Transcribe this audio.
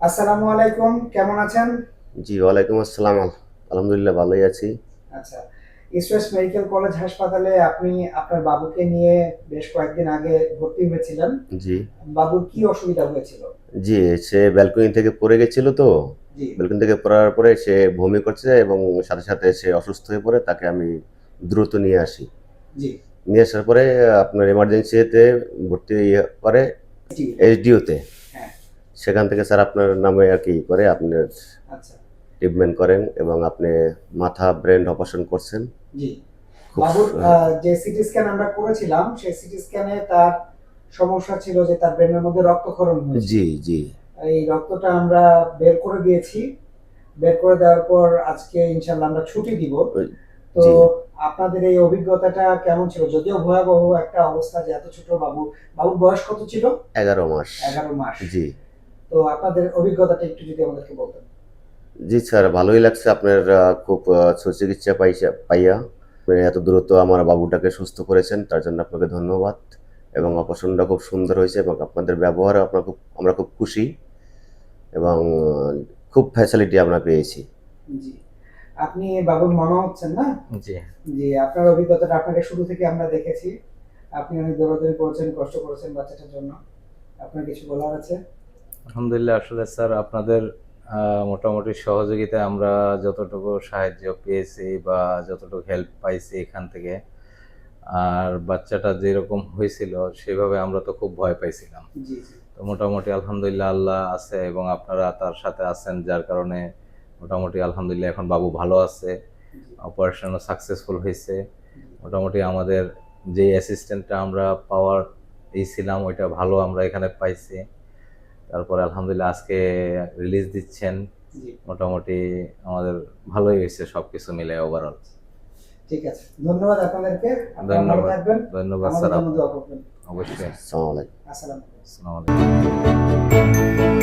আসসালামু আলাইকুম কেমন আছেন? জি ওয়ালাইকুম আসসালাম। আল- আলহামদুলিল্লাহ ভালোই আছি। আচ্ছা ইস্ট মেডিকেল কলেজ হাসপাতালে আপনি আপনার বাবুকে নিয়ে বেশ কয়েকদিন আগে ভর্তি হয়েছিলেন। জি। বাবুর কি অসুবিধা হয়েছিল? জি সে ব্যালকনি থেকে পড়ে গেছিল তো। ব্যালকনি থেকে পড়ার পরে সে বমি করছে এবং সাথে সাথে সে অসুস্থ হয়ে পড়ে তাকে আমি দ্রুত নিয়ে আসি। জি। নিয়ে আসার পরে আপনার এমার্জেন্সিতে ভর্তি ইয়ে করে এইচডিওতে সেখান থেকে স্যার আপনার নামে আর কি করে আপনি আচ্ছা। ট্রিটমেন্ট করেন এবং আপনি মাথা ব্রেন অপারেশন করছেন। জি। বাবুর যে সিটি স্ক্যান আমরা করেছিলাম সেই সিটি স্ক্যানে তার সমস্যা ছিল যে তার ব্রেনের মধ্যে রক্তক্ষরণ হয়েছে। জি জি। এই রক্তটা আমরা বের করে দিয়েছি। বের করে দেওয়ার পর আজকে ইনশাল্লাহ আমরা ছুটি দিব। তো আপনাদের এই অভিজ্ঞতাটা কেমন ছিল? যদিও ভয়াবহ একটা অবস্থা যে এত ছোট বাবু বাবুর বয়স কত ছিল? এগারো মাস। এগারো মাস। জি। তো আপনাদের অভিজ্ঞতাটা একটু যদি আমাদেরকে বলতেন। জি স্যার ভালোই লাগছে আপনার খুব সুচিকিৎসা পাইসা পাইয়া। আপনি এত দ্রুত আমার বাবুটাকে সুস্থ করেছেন তার জন্য আপনাকে ধন্যবাদ। এবং অপারেশনটা খুব সুন্দর হয়েছে এবং আপনাদের ব্যবহারে আপনার খুব আমরা খুব খুশি। এবং খুব ফ্যাসিলিটি আমরা পেয়েছি। জি। আপনি বাবুর মামা হচ্ছেন না? জি। জি আপনার অভিজ্ঞতাটা আপনাকে শুরু থেকে আমরা দেখেছি। আপনি অনেক দৌড়াদৌড়ি করেছেন কষ্ট করেছেন বাচ্চাটার জন্য। আপনার কিছু বলার আছে? আলহামদুলিল্লাহ আসলে স্যার আপনাদের মোটামুটি সহযোগিতায় আমরা যতটুকু সাহায্য পেয়েছি বা যতটুকু হেল্প পাইছি এখান থেকে আর বাচ্চাটা যেরকম হয়েছিল সেভাবে আমরা তো খুব ভয় পাইছিলাম। তো মোটামুটি আলহামদুলিল্লাহ আল্লাহ আছে এবং আপনারা তার সাথে আছেন যার কারণে মোটামুটি আলহামদুলিল্লাহ এখন বাবু ভালো আছে অপারেশনও সাকসেসফুল হয়েছে। মোটামুটি আমাদের যে অ্যাসিস্ট্যান্টটা আমরা পাওয়ার এই ছিলাম ওইটা ভালো আমরা এখানে পাইছি। তারপরে আলহামদুলিল্লাহ আজকে রিলিজ দিচ্ছেন। মোটামুটি আমাদের ভালোই হয়েছে সবকিছু মিলে ওভারঅল ঠিক আছে। ধন্যবাদ আপনাদেরকে। ধন্যবাদ। ধন্যবাদ স্যার অবশ্যই। আসসালামু আলাইকুম। আসসালামু আলাইকুম।